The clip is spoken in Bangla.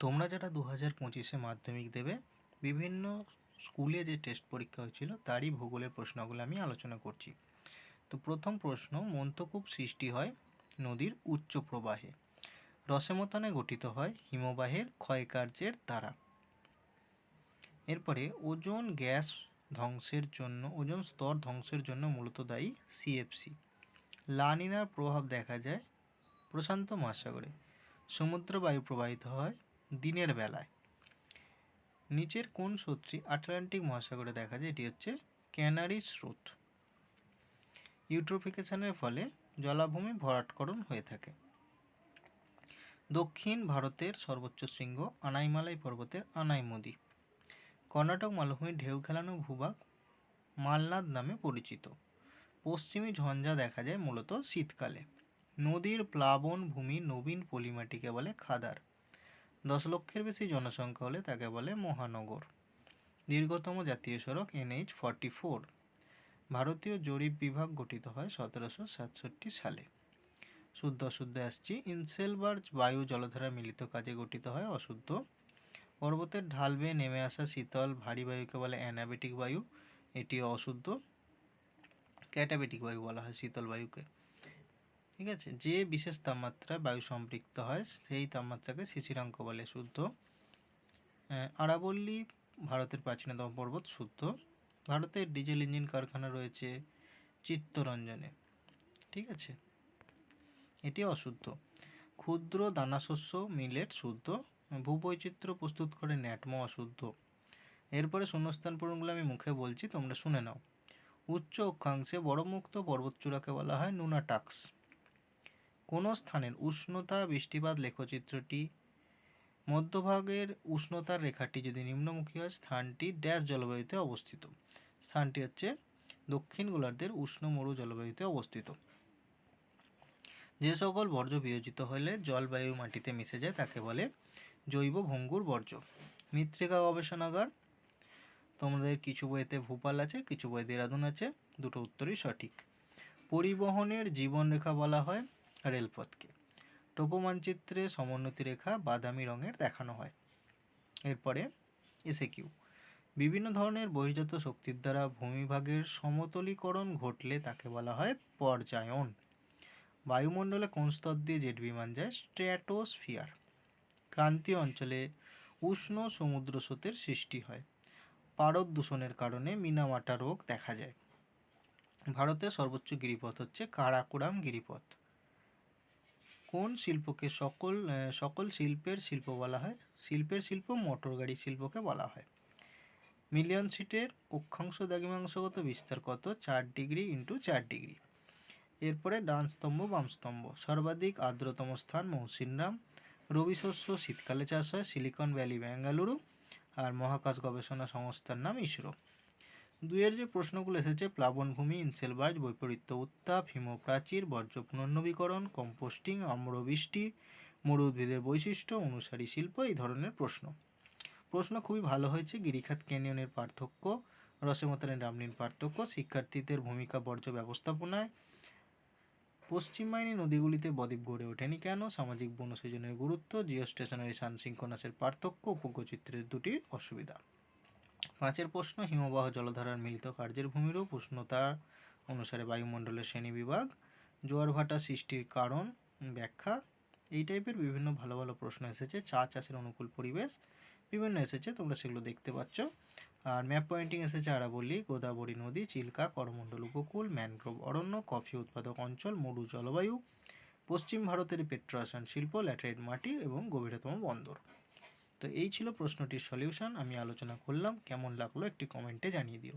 তোমরা যারা দু হাজার পঁচিশে মাধ্যমিক দেবে, বিভিন্ন স্কুলে যে টেস্ট পরীক্ষা হয়েছিল, তারই ভূগোলের প্রশ্নগুলো আমি আলোচনা করছি। তো প্রথম প্রশ্ন মন্তকূপ সৃষ্টি হয় নদীর উচ্চ প্রবাহে। রসেমতনে গঠিত হয় হিমবাহের ক্ষয়কার্যের দ্বারা। এরপরে, ওজন গ্যাস ধ্বংসের জন্য, ওজন স্তর ধ্বংসের জন্য মূলত দায়ী সিএফসি লানিনার প্রভাব দেখা যায় প্রশান্ত মহাসাগরে। সমুদ্র বায়ু প্রবাহিত হয় দিনের বেলায়। নিচের কোন স্রোতটি আটলান্টিক মহাসাগরে দেখা যায়, এটি হচ্ছে ক্যানারি স্রোত। ইউট্রোফিকেশনের ফলে জলাভূমি ভরাটকরণ হয়ে থাকে। দক্ষিণ ভারতের সর্বোচ্চ শৃঙ্গ আনাইমালাই পর্বতের আনাইমদি। কর্ণাটক মালভূমির ঢেউ খেলানো ভূভাগ মালনাদ নামে পরিচিত। পশ্চিমী ঝঞ্ঝা দেখা যায় মূলত শীতকালে। নদীর প্লাবন ভূমি নবীন পলিমাটিকে বলে খাদার। দশ লক্ষের বেশি জনসংখ্যা হলে তাকে বলে মহানগর। দীর্ঘতম জাতীয় সড়ক এনএইচ ফর্টি ফোর। ভারতীয় জরিপ বিভাগ গঠিত হয় সতেরোশো সাতষট্টি সালে। শুদ্ধ অশুদ্ধ আসছি। ইনসেলবার্জ বায়ু জলধারা মিলিত কাজে গঠিত হয় অশুদ্ধ। পর্বতের ঢাল বেয়ে নেমে আসা শীতল, ভারী বায়ুকে বলে অ্যানাবেটিক বায়ু। এটি অশুদ্ধ। ক্যাটাবেটিক বায়ু বলা হয় শীতল বায়ুকে। ঠিক আছে? যে বিশেষ তাপমাত্রায় বায়ু সম্পৃক্ত হয়, সেই তাপমাত্রাকে শিশিরাঙ্ক বলে শুদ্ধ। আরাবল্লী ভারতের প্রাচীনতম পর্বত শুদ্ধ। ভারতের ডিজেল ইঞ্জিন কারখানা রয়েছে চিত্তরঞ্জনে। ঠিক আছে? এটি অশুদ্ধ। ক্ষুদ্র দানাশস্য মিলেট শুদ্ধ। ভূবৈচিত্র্য প্রস্তুত করে ন্যাটমো অশুদ্ধ। এরপরে শূন্যস্থান পূরণগুলো আমি মুখে বলছি, তোমরা শুনে নাও। উচ্চ অক্ষাংশে বড় মুক্ত পর্বতচূড়াকে বলা হয় নুনাটাক্স। কোনো স্থানের উষ্ণতা বৃষ্টিপাত লেখচিত্রটি? মধ্যভাগের উষ্ণতার রেখাটি যদি নিম্নমুখী হয়, স্থানটি ড্যাশ জলবায়ুতে অবস্থিত। স্থানটি হচ্ছে দক্ষিণ গোলার্ধের উষ্ণ মরু জলবায়ুতে অবস্থিত। যে সকল বর্জ্য বিয়োজিত হলে জলবায়ু মাটিতে মিশে যায়, তাকে বলে জৈব ভঙ্গুর বর্জ্য। মৃত্তিকা গবেষণাগার। তোমাদের কিছু বইতে ভূপাল আছে, কিছু বই দেরাদুন আছে, দুটো উত্তরই সঠিক। পরিবহনের জীবনরেখা বলা হয় রেলপথকে। টোপো মানচিত্রে সমোন্নতি রেখা বাদামি রঙের দেখানো হয়। এরপরে এসে কিউ বিভিন্ন ধরনের বহির্জাত শক্তির দ্বারা ভূমিভাগের সমতলীকরণ ঘটলে তাকে বলা হয় পর্যায়ন। বায়ুমণ্ডলে কোন স্তর দিয়ে জেট বিমান যায়? স্ট্র্যাটোস্ফিয়ার। ক্রান্তীয় অঞ্চলে উষ্ণ সমুদ্র স্রোতের সৃষ্টি হয়। পারদ দূষণের কারণে মিনামাটা রোগ দেখা যায়। ভারতের সর্বোচ্চ গিরিপথ হচ্ছে কারাকোরাম গিরিপথ। কোন শিল্পকে সকল সকল শিল্পের শিল্প বলা হয়? শিল্পের শিল্প মোটর গাড়ি শিল্পকে বলা হয়। মিলিয়ন সিটের অক্ষাংশ দ্রাঘিমাংশগত বিস্তার কত? চার ডিগ্রি ইন্টু চার ডিগ্রি। এরপরে ডান স্তম্ভ, বাম স্তম্ভ। সর্বাধিক আর্দ্রতম স্থান মৌসিনরাম রবি শস্য শীতকালে চাষ হয় সিলিকন ভ্যালি, বেঙ্গালুরু। আর মহাকাশ গবেষণা সংস্থার নাম ইসরো। দুইয়ের যে প্রশ্নগুলো এসেছে, প্লাবনভূমি ইনসেলবার্জ বৈপরীত্য উত্তাপ, হিমপ্রাচীর বর্জ্য পুনর্নবীকরণ কম্পোস্টিং, অম্রবৃষ্টি, মরু উদ্ভিদের বৈশিষ্ট্য, অনুসারী শিল্প, এই ধরনের প্রশ্ন। প্রশ্ন খুবই ভালো হয়েছে, গিরিখাত ক্যানিয়নের পার্থক্য, রসেমতানের রামলিন পার্থক্য, শিক্ষার্থীদের ভূমিকা বর্জ্য ব্যবস্থাপনায়। পশ্চিম নদীগুলিতে বদ্বীপ গড়ে ওঠেনি কেন? সামাজিক বনসৃজনের গুরুত্ব জিও স্টেশনারি সানসিঙ্কোনাসের পার্থক্য উপগ্রচিত্রের দুটি অসুবিধা। পাঁচের প্রশ্ন হিমবাহ জলধারার মিলিত কার্যের ভূমিরূপ, উষ্ণতা অনুসারে বায়ুমণ্ডলের শ্রেণীবিভাগ জোয়ার ভাটা সৃষ্টির কারণ, ব্যাখ্যা। এই টাইপের বিভিন্ন ভালো ভালো প্রশ্ন এসেছে, চা চাষের অনুকূল পরিবেশ, বিভিন্ন এসেছে, তোমরা সেগুলো দেখতে পাচ্ছ। আর ম্যাপ পয়েন্টিং এসেছে আরাবল্লী গোদাবরী নদী, চিল্কা, করমণ্ডল উপকূল ম্যানগ্রোভ অরণ্য, কফি উৎপাদক অঞ্চল, মরু জলবায়ু, পশ্চিম ভারতের পেট্রোয়াসান শিল্প ল্যাটেরাইট মাটি এবং গভীরতম বন্দর। তো এই ছিল প্রশ্নটির সলিউশন। আমি আলোচনা করলাম। কেমন লাগল একটি কমেন্টে জানিয়ে দিও।